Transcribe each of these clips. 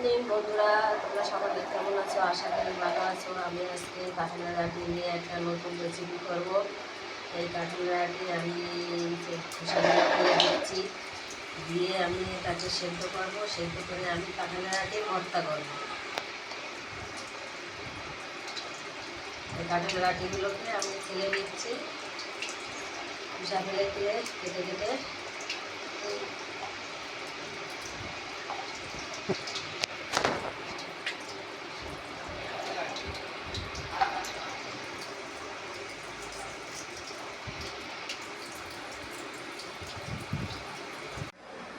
Morning বন্ধুরা, তোমরা সকলে কেমন আছো? আশা করি ভালো আছো। আমি আজকে কাঁঠালের আটি নিয়ে একটা নতুন রেসিপি করব। এই কাঁঠালের আটি আমি করে দিচ্ছি, দিয়ে আমি তাকে সেদ্ধ করব। সেদ্ধ করে আমি কাঁঠালের আটি ভর্তা করব। এই কাঁঠালের আটিগুলোকে আমি ছেলে দিচ্ছি খোসা ফেলে দিয়ে কেটে কেটে।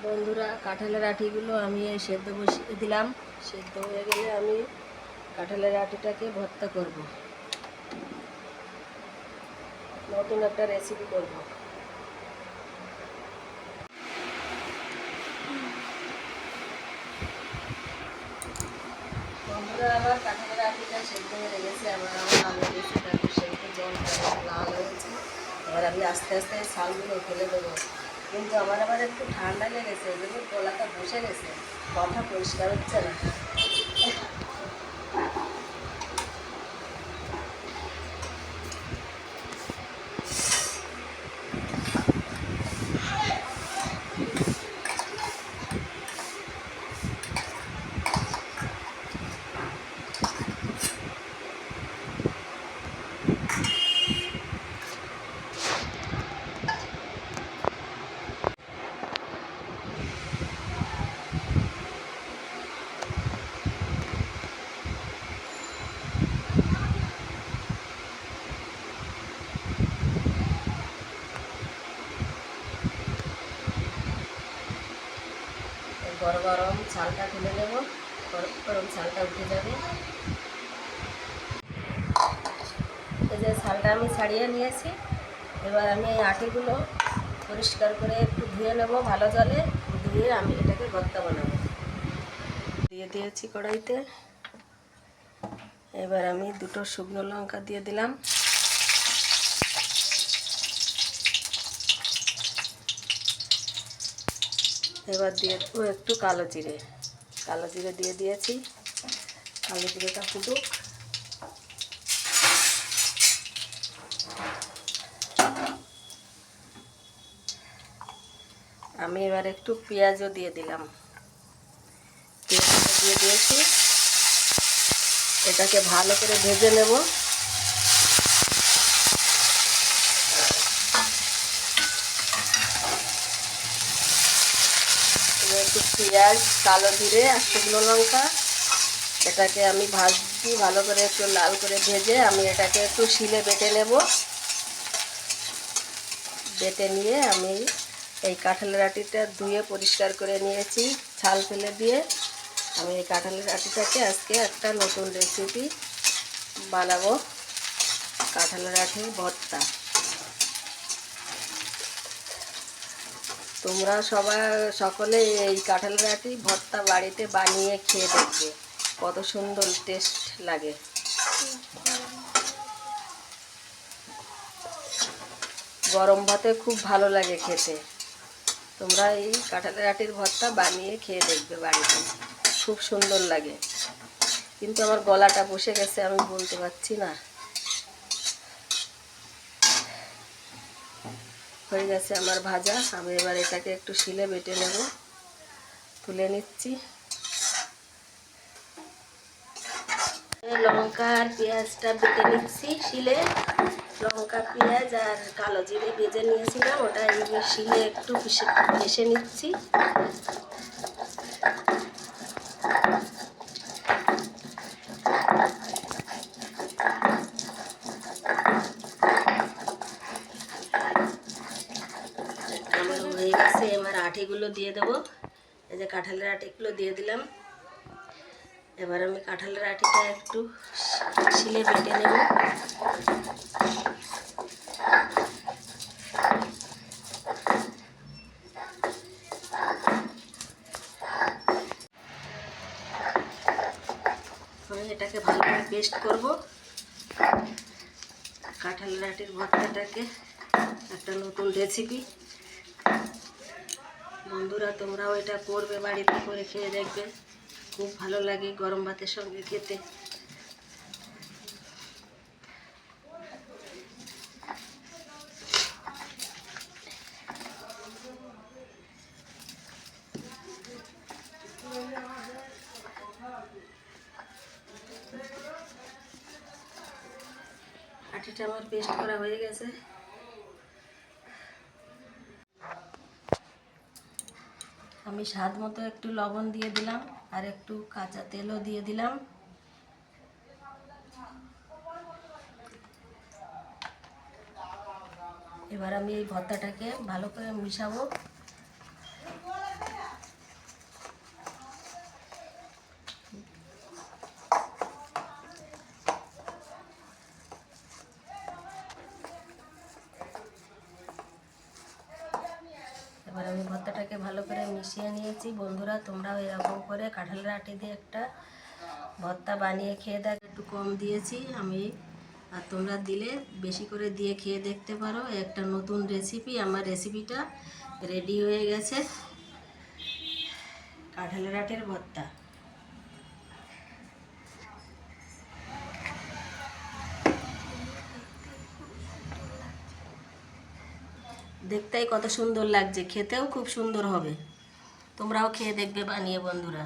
বন্ধুরা, কাঁঠালের আঠিগুলো আমি সেদ্ধ বসিয়ে দিলাম। সেদ্ধ হয়ে গেলে আমি কাঁঠালের আটিটাকে ভর্তা করব। নতুন একটা রেসিপি করব। বন্ধুরা আবার কাঁঠালের আটিটা সেদ্ধ হয়ে গেছে। আবার আমার আলু দিয়েছি সেদ্ধ জল লাল হয়েছে। এবার আমি আস্তে আস্তে শালগুলো ফেলে দেবো। কিন্তু আমার আবার একটু ঠান্ডা লেগেছে ওই জন্য গলাটা বসে গেছে। কথা পরিষ্কার হচ্ছে না। গরম ছালটা তুলে নেব। গরম গরম ছালটা উঠে যাবে। এই যে ছালটা আমি ছাড়িয়ে নিয়েছি। এবার আমি এই আটিগুলো পরিষ্কার করে একটু ধুয়ে নেব ভালো জলে। ধুয়ে আমি এটাকে ভর্তা বানাবো। দিয়ে দিয়েছি কড়াইতে। এবার আমি দুটো শুকনো লঙ্কা দিয়ে দিলাম। এবার দিয়ে দেবো একটু কালো জিরে কালো জিরে দিয়ে দিয়েছি। কালো জিরেটা ফুটুক আমি এবার একটু পেঁয়াজও দিয়ে দিলাম। পেঁয়াজটা দিয়ে দিয়েছি। এটাকে ভালো করে ভেজে নেব এবার একটু পেঁয়াজ, কালো জিরে আর শুকনো লঙ্কা। এটাকে আমি ভাজছি ভালো করে একটু লাল করে ভেজে। আমি এটাকে একটু শিলে বেটে নেব। বেটে নিয়ে আমি এই কাঁঠালের আটিটা ধুয়ে পরিষ্কার করে নিয়েছি ছাল ফেলে দিয়ে। আমি এই কাঁঠালের আটিটাকে আজকে একটা নতুন রেসিপি বানাবো। কাঁঠালের আটির ভর্তা। তোমরা সবাই সকলে এই কাঁঠালের আটি ভর্তা বাড়িতে বানিয়ে খেয়ে দেখবে। কত সুন্দর টেস্ট লাগে। গরম ভাতে খুব ভালো লাগে খেতে। তোমরা এই কাঁঠালের আটির ভর্তা বানিয়ে খেয়ে দেখবে বাড়িতে। খুব সুন্দর লাগে। কিন্তু আমার গলাটা বসে গেছে, আমি বলতে পারছি না। হয়ে গেছে আমার ভাজা। আমি এবার এটাকে একটু শিলে বেটে নেব। তুলে নিচ্ছি। লঙ্কা আর পেঁয়াজটা বেটে নিচ্ছি শিলে। লঙ্কা, পেঁয়াজ আর কালো জিরে ভেজে নিয়েছিলাম। ওটা শিলে একটু পিষে নিচ্ছি আমার হয়ে গেছে এবার আটিগুলো দিয়ে দেবো। এই যে কাঁঠালের আটিগুলো দিয়ে দিলাম। এবার আমি কাঁঠালের আটিটা একটু শিলে বেটে নেব। আমি এটাকে ভালো করে পেস্ট করব। কাঁঠালের আটির ভর্তাটাকে একটা নতুন রেসিপি বন্ধুরা, তোমরাও এটা করবে, বাড়িতে করে খেয়ে দেখবে। খুব ভালো লাগে গরম ভাতের সঙ্গে খেতে। আটিটা আমার পেস্ট করা হয়ে গেছে। আমি স্বাদ মতো একটু লবণ দিয়ে দিলাম আর একটু কাঁচা তেলও দিয়ে দিলাম। এবার আমি এই ভর্তাটাকে ভালো করে মিশাবো। এবার আমি ভর্তাটাকে ভালো করে মিশিয়ে নিয়েছি। বন্ধুরা, তোমরাও এরকম করে কাঁঠালের আটি দিয়ে একটা ভর্তা বানিয়ে খেয়ে দেখ। একটু কম দিয়েছি আমি, আর তোমরা দিলে বেশি করে দিয়ে খেয়ে দেখতে পারো। একটা নতুন রেসিপি আমার রেসিপিটা রেডি হয়ে গেছে। কাঁঠালের আটের ভর্তা। দেখতেই কত সুন্দর লাগছে খেতেও খুব সুন্দর হবে। তোমরাও খেয়ে দেখবে বানিয়ে বন্ধুরা।